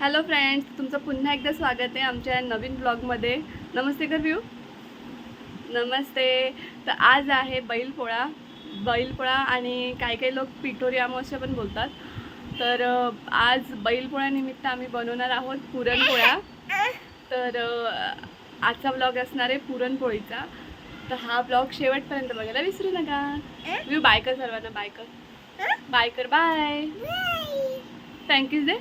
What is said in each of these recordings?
Hello friends तुमचं पुन्हा एकदा स्वागत आहे आमच्या नवीन ब्लॉगमध्ये. नमस्ते कर व्यू नमस्ते. तर आज आहे बैलपोळा. बैलपोळा आणि काही काही लोक पिठोरी अमावस्या पण बोलतात. तर आज बैलपोळ्यानिमित्त आम्ही बनवणार आहोत पुरणपोळ्या. तर आजचा ब्लॉग असणार आहे पुरणपोळीचा. तर हा ब्लॉग शेवटपर्यंत बघायला विसरू नका. व्यू बाय कर सर्वांना. बाय कर. बाय कर. बाय थँक्यू दे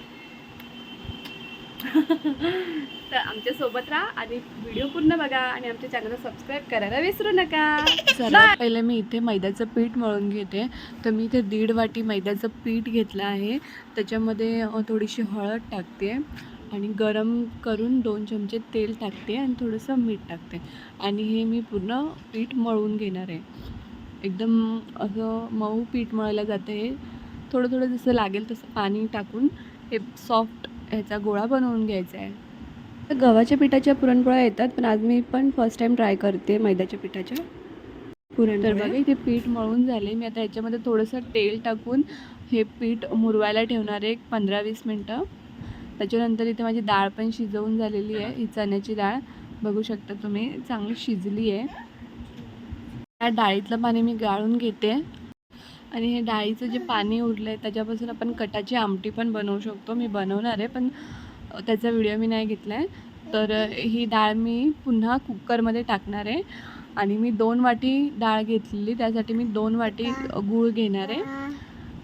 तर आमच्यासोबत राहा आणि व्हिडिओ पूर्ण बघा आणि आमच्या चॅनलला सबस्क्राईब करायला विसरू नका. सर्वात पहिले मी इथे मैद्याचं पीठ मळून घेते. तर मी इथे दीड वाटी मैद्याचं पीठ घेतलं आहे. त्याच्यामध्ये थोडीशी हळद टाकते आणि गरम करून दोन चमचे तेल टाकते आणि थोडंसं मीठ टाकते. आणि हे मी पूर्ण पीठ मळून घेणार आहे. एकदम असं मऊ पीठ मळलं जातं. हे थोडं थोडं जसं लागेल तसं पाणी टाकून हे सॉफ्ट ह्याचा गोळा बनवून घ्यायचा आहे. तर गव्हाच्या पिठाच्या पुरणपोळ्या येतात पण आज मी पण फर्स्ट टाईम ट्राय करते मैद्याच्या पिठाच्या पुरण तर बघा इथे पीठ मळून झाले. मी आता याच्यामध्ये थोडंसं तेल टाकून हे पीठ मुरवायला ठेवणार आहे एक पंधरा वीस मिनटं. त्याच्यानंतर इथे माझी डाळ पण शिजवून झालेली आहे ही. चण्याची डाळ. बघू शकता तुम्ही चांगली शिजली आहे. त्या डाळीतलं पाणी मी गाळून घेते. आणि हे डाळीचं जे पाणी उरलं आहे त्याच्यापासून आपण कटाची आमटी पण बनवू शकतो. मी बनवणार आहे पण त्याचा व्हिडिओ मी नाही घेतला आहे तर ही डाळ मी पुन्हा कुकरमध्ये टाकणार आहे. आणि मी दोन वाटी डाळ घेतलेली त्यासाठी मी दोन वाटी गूळ घेणार आहे.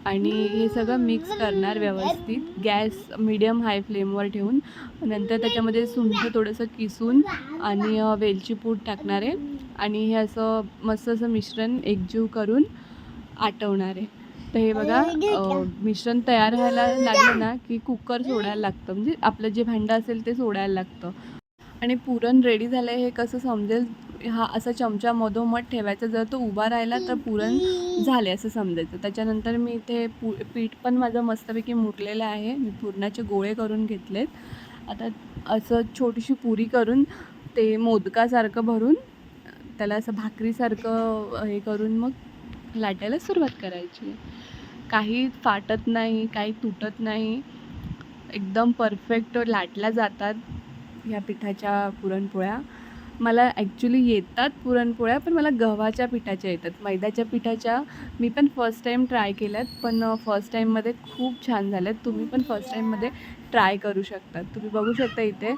आणि हे सगळं मिक्स करणार व्यवस्थित. गॅस मीडियम हाय फ्लेमवर ठेवून नंतर त्याच्यामध्ये सुंठ थोडंसं किसून आणि वेलची पूड टाकणार आहे. आणि हे असं मस्त असं मिश्रण एकजीव करून आटवणार आहे. तर हे बघा मिश्रण तयार व्हायला लागलं ना की कुकर सोडायला लागतं. म्हणजे आपलं जे भांडं असेल ते सोडायला लागतं. आणि पुरण रेडी झालं हे कसं समजेल? हा असा चमचा मधोमध ठेवायचा. जर तो उभा राहिला तर पुरण झाले असं समजायचं. त्याच्यानंतर मी इथे पू पीठ पण माझं मस्तपैकी मुरलेलं आहे. मी पुरणाचे गोळे करून घेतलेत. आता असं छोटीशी पुरी करून ते मोदकासारखं भरून त्याला असं भाकरीसारखं हे करून मग लाटायला सुरुवात करायची. काही फाटत नाही काही तुटत नाही. एकदम परफेक्ट लाटल्या जातात ह्या पिठाच्या पुरणपोळ्या. मला ॲक्च्युली येतात पुरणपोळ्या पण मला गव्हाच्या पिठाच्या येतात. मैद्याच्या पिठाच्या मी पण फर्स्ट टाईम ट्राय केल्यात पण फर्स्ट टाईममध्ये खूप छान झाल्यात. तुम्ही पण फर्स्ट टाईममध्ये ट्राय करू शकता तुम्ही बघू शकता इथे.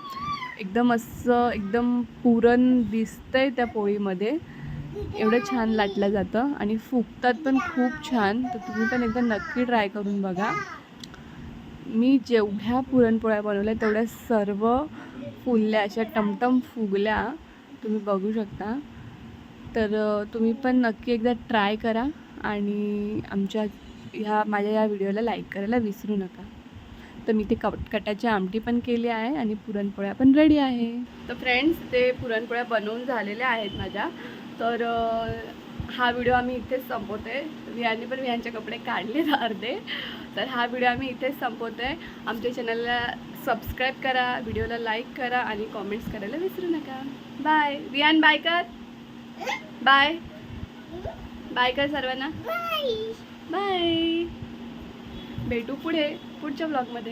एकदम असं एकदम पुरण दिसतं आहे त्या पोळीमध्ये. एवढं छान लाटलं जातं आणि फुगतात पण खूप छान. तर तुम्ही पण एकदा नक्की ट्राय करून बघा. मी जेवढ्या पुरणपोळ्या बनवल्या तेवढ्या सर्व फुलल्या अशा टमटम फुगल्या. तुम्ही बघू शकता. तर तुम्ही पण नक्की एकदा ट्राय करा आणि आमच्या ह्या माझ्या या व्हिडिओला लाईक करायला विसरू नका. तर मी ते कट कटाची आमटी पण केली आहे आणि पुरणपोळ्या पण रेडी आहे. तर फ्रेंड्स ते पुरणपोळ्या बनवून झालेल्या आहेत माझ्या. तर हा व्हिडिओ आम्ही इथेच संपवतोय. विहांनी पण विहांचे कपडे काढले अर्धे. तर हा व्हिडिओ आम्ही इथेच संपवतोय. आमच्या चॅनलला सबस्क्राईब करा व्हिडिओला लाईक करा आणि कॉमेंट्स करायला विसरू नका. बाय. विहान बाय कर. बाय. बाय कर सर्वांना. बाय. भेटू पुढे पुढच्या ब्लॉगमध्ये